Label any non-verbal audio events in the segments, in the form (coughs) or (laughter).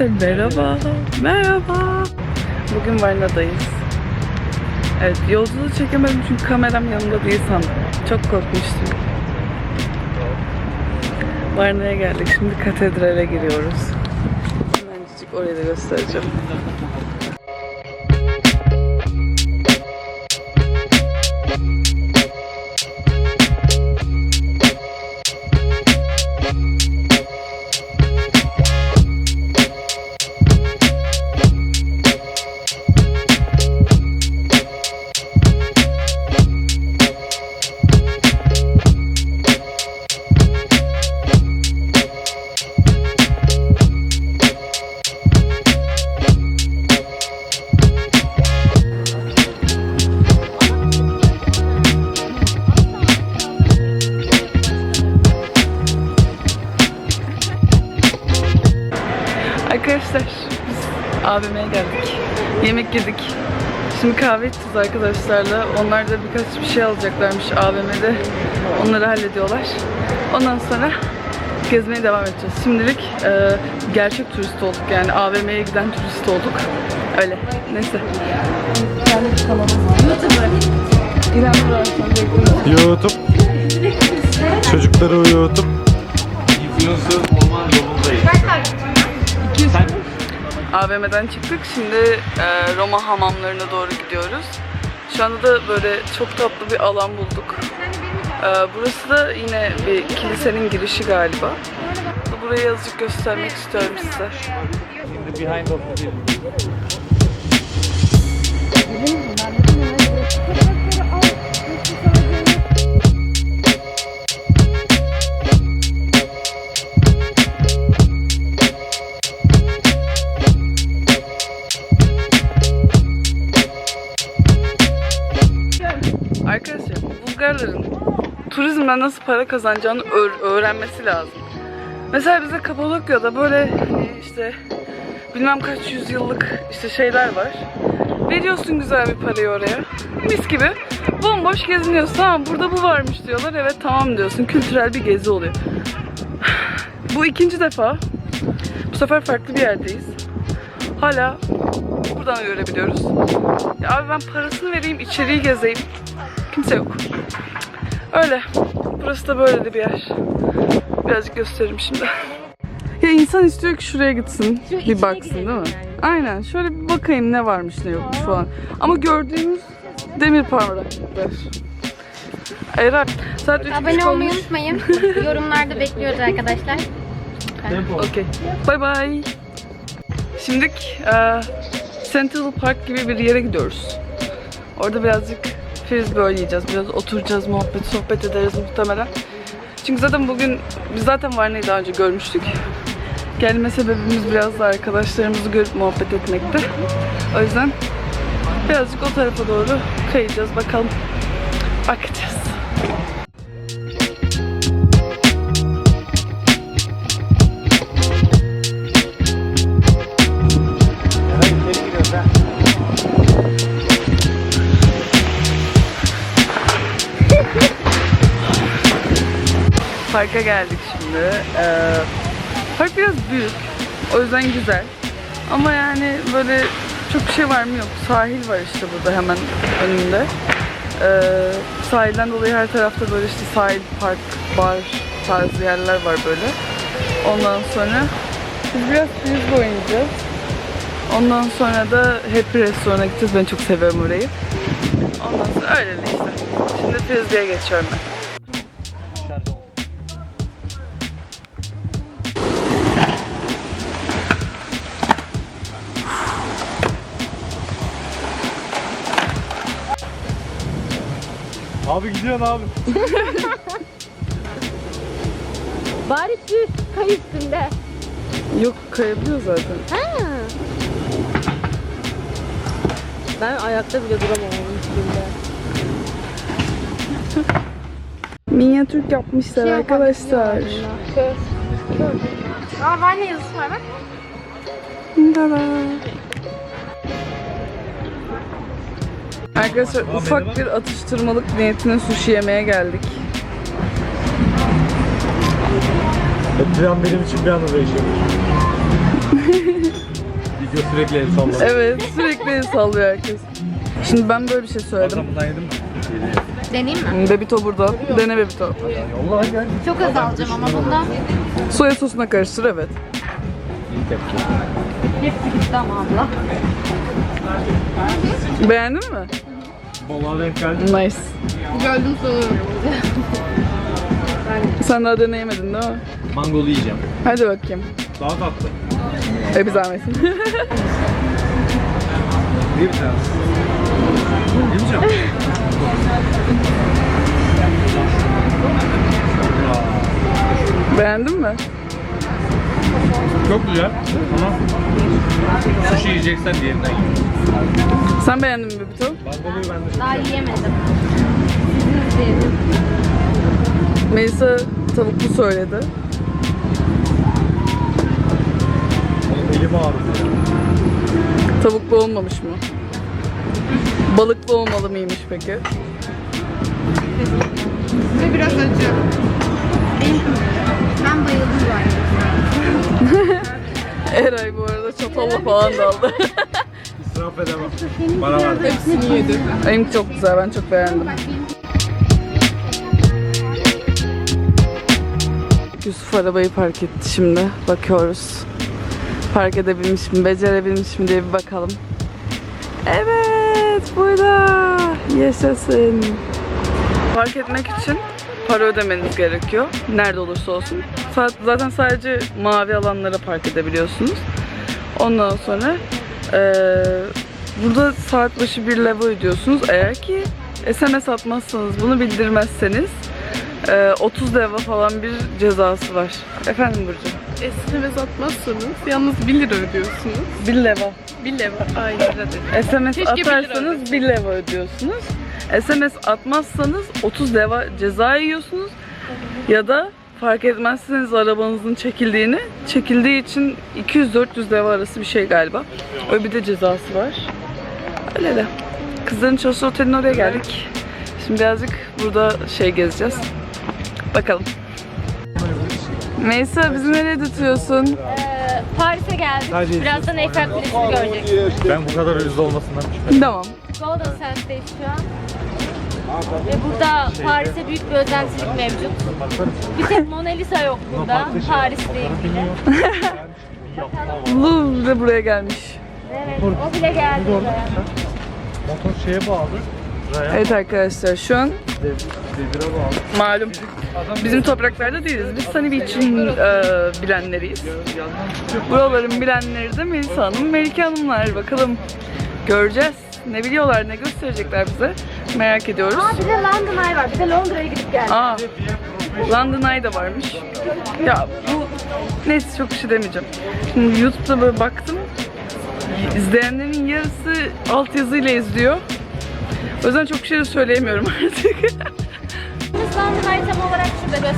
Arkadaşlar merhaba. Merhaba. Bugün Varna'dayız. Evet yolculuğu çekemedim çünkü kameram yanımda değil sandım. Çok korkmuştum. Varna'ya geldik. Şimdi katedrale giriyoruz. Hemencik orayı da göstereceğim. Arkadaşlar biz AVM'ye geldik. Yemek yedik. Şimdi kahve içeceğiz arkadaşlarla. Onlar da birkaç bir şey alacaklarmış AVM'de. Onları hallediyorlar. Ondan sonra gezmeye devam edeceğiz. Şimdilik e, gerçek turist olduk yani AVM'ye giden turist olduk. Öyle. Neyse. YouTube. Çocukları uyutup influencer olma yolundayım. AVM'den çıktık. Şimdi e, Roma hamamlarına doğru gidiyoruz. Şu anda da böyle çok tatlı bir alan bulduk. E, burası da yine bir kilisenin girişi galiba. Burayı azıcık göstermek istiyorum size. The behind of the turizmden nasıl para kazanacağını öğ- öğrenmesi lazım. Mesela bize Kapadokya'da böyle hani işte bilmem kaç yüzyıllık işte şeyler var. Veriyorsun güzel bir parayı oraya. Mis gibi. Bomboş geziniyorsun. Tamam burada bu varmış diyorlar. Evet tamam diyorsun. Kültürel bir gezi oluyor. (sighs) Bu ikinci defa. Bu sefer farklı bir yerdeyiz. Hala buradan görebiliyoruz. Ya abi ben parasını vereyim, içeriği gezeyim. Kimse yok. Öyle. Burası da böyle de bir yer. Birazcık gösteririm şimdi. (laughs) Ya insan istiyor ki şuraya gitsin. bir baksın değil mi? Aynen. Şöyle bir bakayım ne varmış ne yokmuş falan. Ama gördüğümüz demir parmaklar. Eğer saat 3 Abone olmayı unutmayın. (laughs) Yorumlarda bekliyoruz arkadaşlar. Okey. Bye bye. Şimdilik e, Central Park gibi bir yere gidiyoruz. Orada birazcık frisbee oynayacağız. Biraz oturacağız, muhabbet, sohbet ederiz muhtemelen. Çünkü zaten bugün biz zaten Varna'yı daha önce görmüştük. Gelme sebebimiz biraz da arkadaşlarımızı görüp muhabbet etmekti. O yüzden birazcık o tarafa doğru kayacağız bakalım. Bakacağız. Parka geldik şimdi. Ee, park biraz büyük. O yüzden güzel. Ama yani böyle çok bir şey var mı yok. Sahil var işte burada hemen önümde. Ee, sahilden dolayı her tarafta böyle işte sahil, park, bar tarzı yerler var böyle. Ondan sonra biz biraz frisbee oynayacağız. Ondan sonra da Happy Restoran'a gideceğiz. Ben çok seviyorum orayı. Ondan sonra öyle işte. Şimdi frisbee'ye geçiyorum ben. Abi gidiyorsun abi. (laughs) Bari düz kay üstünde. Yok kayabiliyor zaten. Ha. Ben ayakta bile duramam onun üstünde. (laughs) Minyatür yapmışlar Şey arkadaşlar. Aa var ne yazısı var bak. Arkadaşlar ufak bir atıştırmalık niyetine sushi yemeye geldik. Bir an benim için bir anda değişiyor. (laughs) Video sürekli el sallıyor. Evet sürekli el sallıyor herkes. Şimdi ben böyle bir şey söyledim. Bundan yedin mi? Deneyim mi? Bebito burada. Dene Bebito. Yolla gel. Çok az alacağım ama bundan. Soya sosuna karıştır evet. İlk yapacağım. Hepsi gitti ama abla. Beğendin mi? Balığa denk geldi. Nice. Gördüm soruyorum. Sen daha deneyemedin değil mi? Mangolu yiyeceğim. Hadi bakayım. Daha tatlı. E bir zahmet. (laughs) Bir. Yemeyeceğim. Beğendin mi? Çok güzel ama sushi yiyeceksen diğerinden ye. Sen beğendin mi Bebito? Mangoluyu ben de Daha yiyemedim. Sizin izleyelim. Melisa tavuklu söyledi. Oğlum elim ağrıdı. Tavuklu olmamış mı? Balıklı olmalı mıymış peki? Ve biraz acı. Ben bayıldım bu arada. (laughs) Eray bu arada çatalla falan daldı. (laughs) İsraf edemem. Bana var. Hepsini yedi. Benim çok güzel, ben çok beğendim. Yusuf arabayı park etti şimdi. Bakıyoruz. Park edebilmiş mi, becerebilmiş mi diye bir bakalım. Evet, burada. Yaşasın. Park etmek için para ödemeniz gerekiyor. Nerede olursa olsun. Zaten sadece mavi alanlara park edebiliyorsunuz. Ondan sonra eee, burada saat başı bir leva ödüyorsunuz. Eğer ki SMS atmazsanız, bunu bildirmezseniz eee, 30 leva falan bir cezası var. Efendim Burcu? SMS atmazsanız yalnız 1 lira ödüyorsunuz. 1 leva. 1 lira. Aynen öyle. SMS Keşke lira atarsanız 1 leva ödüyorsunuz. SMS atmazsanız 30 leva ceza yiyorsunuz. Ya da fark etmezseniz arabanızın çekildiğini, çekildiği için 200-400 leva arası bir şey galiba. Öyle bir de cezası var. Öyle de. Kızların çalıştığı otelin oraya geldik. Şimdi birazcık burada şey gezeceğiz. Bakalım. Meysa bizi nereye tutuyorsun? Ee, Paris'e geldik. Birazdan Eiffel Kulesi'ni görecek. Ben bu kadar ucuz olmasından şüpheliyim. Tamam. Golden Sands'teyiz şu an. Ve burada Paris'e büyük bir özentilik mevcut. Bir tek Mona Lisa yok burada. Paris'le ilgili. Louvre de buraya gelmiş. Evet, o bile geldi. Motor şeye bağlı. Evet arkadaşlar şu an malum bizim topraklarda değiliz. Biz Sunny Beach'in e, bilenleriyiz. Buraların bilenleri de Melisa Hanım, Melike Hanımlar. Bakalım göreceğiz. Ne biliyorlar, ne gösterecekler bize. Merak ediyoruz. Aa bir de London Eye var. Bir de Londra'ya gidip geldik. Aa, London Eye da varmış. Ya bu neyse çok bir şey demeyeceğim. Şimdi YouTube'da böyle baktım. İzleyenlerin yarısı altyazıyla izliyor. O yüzden çok bir şey de söyleyemiyorum (laughs) artık. London Eye tam olarak şurada gösterebilirim.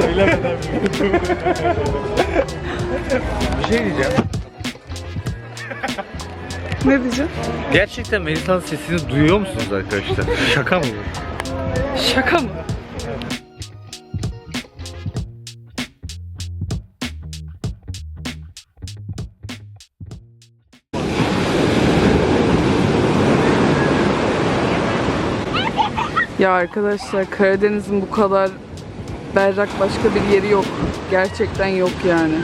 Söylemeden Bir şey diyeceğim. ne diyeceğim? Gerçekten Melisa'nın sesini duyuyor musunuz arkadaşlar? Şaka mı bu? Şaka mı? Ya arkadaşlar Karadeniz'in bu kadar berrak başka bir yeri yok. Gerçekten yok yani.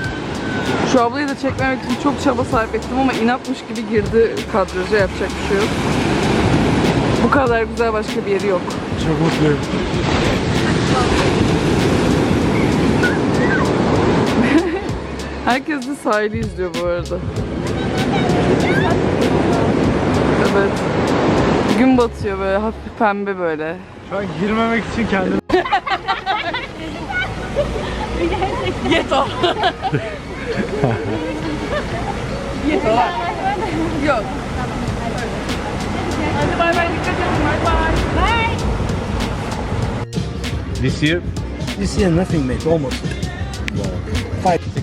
Şu ablayı da çekmemek için çok çaba sarf ettim ama inatmış gibi girdi kadraja yapacak bir şey yok. Bu kadar güzel başka bir yeri yok. Çok mutluyum. (laughs) Herkes de sahili izliyor bu arada. Evet. Gün batıyor böyle hafif pembe böyle. Şu an girmemek için kendimi... Yeto. Yeto. Yok. Hadi bay bay dikkat edin bay bay. This year This year nothing mate, almost.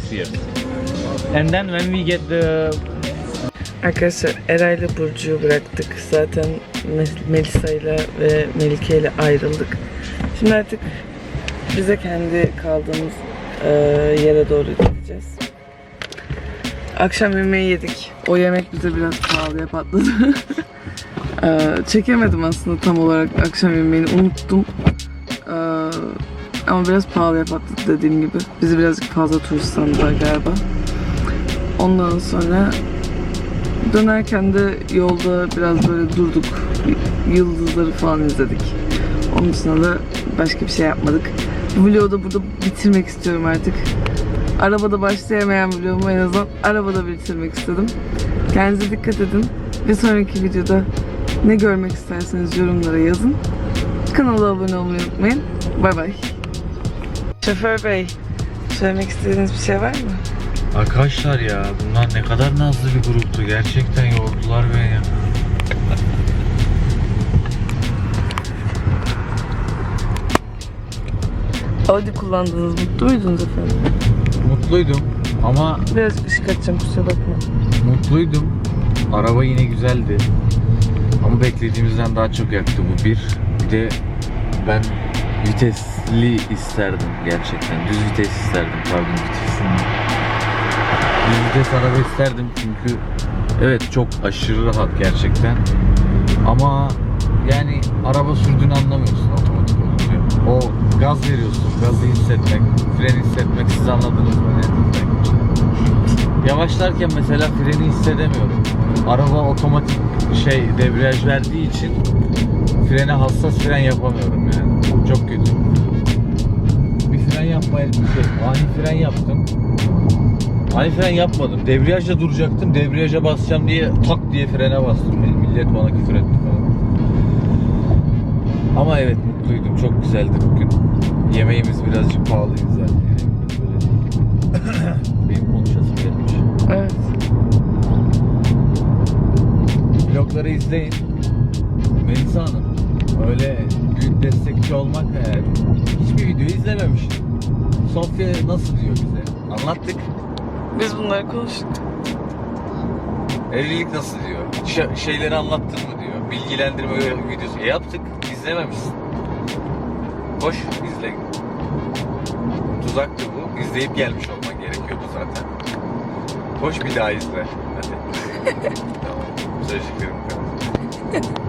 here. And then when we get the Arkadaşlar Era ile Burcu'yu bıraktık. Zaten Me- Melisa ile ve Melike ile ayrıldık. Şimdi artık bize kendi kaldığımız e, yere doğru gideceğiz. Akşam yemeği yedik. O yemek bize biraz pahalıya patladı. (laughs) E, çekemedim aslında tam olarak akşam yemeğini unuttum. E, ama biraz pahalıya patladı dediğim gibi. Bizi birazcık fazla turist sandılar galiba. Ondan sonra Dönerken de yolda biraz böyle durduk. Yıldızları falan izledik. Onun dışında da başka bir şey yapmadık. Bu vlogu da burada bitirmek istiyorum artık. Arabada başlayamayan vlogumu en azından arabada bitirmek istedim. Kendinize dikkat edin. Bir sonraki videoda ne görmek isterseniz yorumlara yazın. Kanala abone olmayı unutmayın. Bay bay. Şoför Bey, söylemek istediğiniz bir şey var mı? Arkadaşlar ya bunlar ne kadar nazlı bir gruptu. Gerçekten yordular beni ya. Audi kullandınız, mutlu muydunuz efendim? Mutluydum ama Biraz ışık açacağım kusura bakma. mutluydum. Araba yine güzeldi. Ama beklediğimizden daha çok yaktı bu bir. Bir de ben vitesli isterdim gerçekten. Düz vites isterdim pardon vitesini. Vites araba isterdim çünkü evet çok aşırı rahat gerçekten. Ama yani araba sürdüğünü anlamıyorsun otomatik olunca. O gaz veriyorsun, gazı hissetmek, freni hissetmek siz anladınız mı? Yavaşlarken mesela freni hissedemiyorum. Araba otomatik şey debriyaj verdiği için frene hassas fren yapamıyorum yani. Çok kötü. Bir fren yapmaya şey, ani fren yaptım. Ani fren yapmadım. Debriyajla duracaktım. Debriyaja basacağım diye tak diye frene bastım. Millet bana küfür etti falan. Ama evet mutluydum. Çok güzeldi bugün. Yemeğimiz birazcık pahalıydı zaten. (coughs) Benim konuşasım gelmiş. Evet. Vlogları izleyin. Melisa Hanım, öyle büyük destekçi olmak eğer hiçbir video izlememişim. Sofya nasıl diyor bize? Anlattık. Biz bunları konuştuk. Evlilik nasıl diyor? Ş- şeyleri anlattın mı diyor. Bilgilendirme videosu. E yaptık. izlememişsin. Hoş izle. Tuzaktı bu. İzleyip gelmiş olman gerekiyordu zaten. Hoş bir daha izle. Hadi. (laughs) tamam. Söyleyeceklerim kadar.